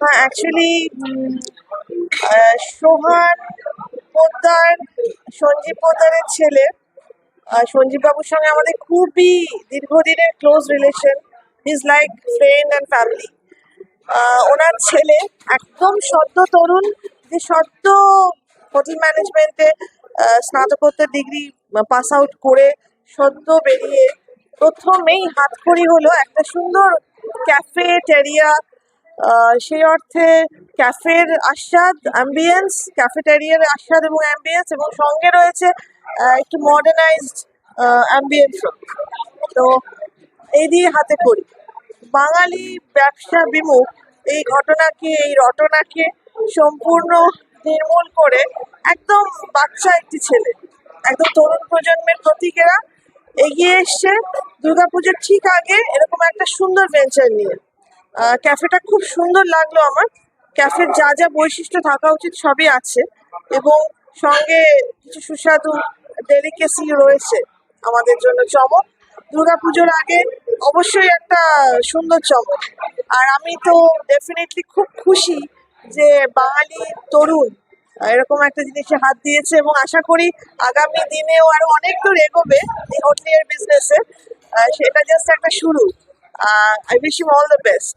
হ্যাঁ অ্যাকচুয়ালি সোহান পোদ্দার, সঞ্জীব পোদ্দারের ছেলে। সঞ্জীব বাবুর সঙ্গে আমাদের খুবই দীর্ঘদিনের close relation is like friend and family ওনার ছেলে একদম সদ্য তরুণ, যে সদ্য হোটেল ম্যানেজমেন্টে স্নাতকোত্তর ডিগ্রি পাস আউট করে সদ্য বেরিয়ে প্রথমেই হাতখড়ি হলো একটা সুন্দর ক্যাফে টেরিয়া সেই অর্থে ক্যাফের আস্বাদ অ্যাম্বিয়েন্স ক্যাফেটেরিয়ার আস্বাদ এবং অ্যাম্বিয়েন্স এবং সঙ্গে রয়েছে একটু মডার্নাইজড অ্যাম্বিয়েন্স তো এই দিয়ে হাতে করি। বাঙালি ব্যবসা বিমুখ, এই ঘটনাকে, এই রটনাকে সম্পূর্ণ নির্মূল করে একদম বাচ্চা একটি ছেলে, একদম তরুণ প্রজন্মের প্রতীকেরা এগিয়ে এসছে। দুর্গাপুজোর ঠিক আগে এরকম একটা সুন্দর ভেঞ্চার নিয়ে। ক্যাফেটা খুব সুন্দর লাগল আমার। ক্যাফের যা যা বৈশিষ্ট্য থাকা উচিত সবই আছে এবং সঙ্গে কিছু সুস্বাদু ডেলিকেসি রয়েছে আমাদের জন্য চমক। দুর্গাপুজোর আগে অবশ্যই একটা সুন্দর চমক। আর আমি তো ডেফিনেটলি খুব খুশি যে বাঙালি তরুণ এরকম একটা জিনিসে হাত দিয়েছে এবং আশা করি আগামী দিনেও আরও অনেক দূর এগোবে এই হোটেলের বিজনেসে সেটা জাস্ট একটা শুরু। Uh, I wish you all the best.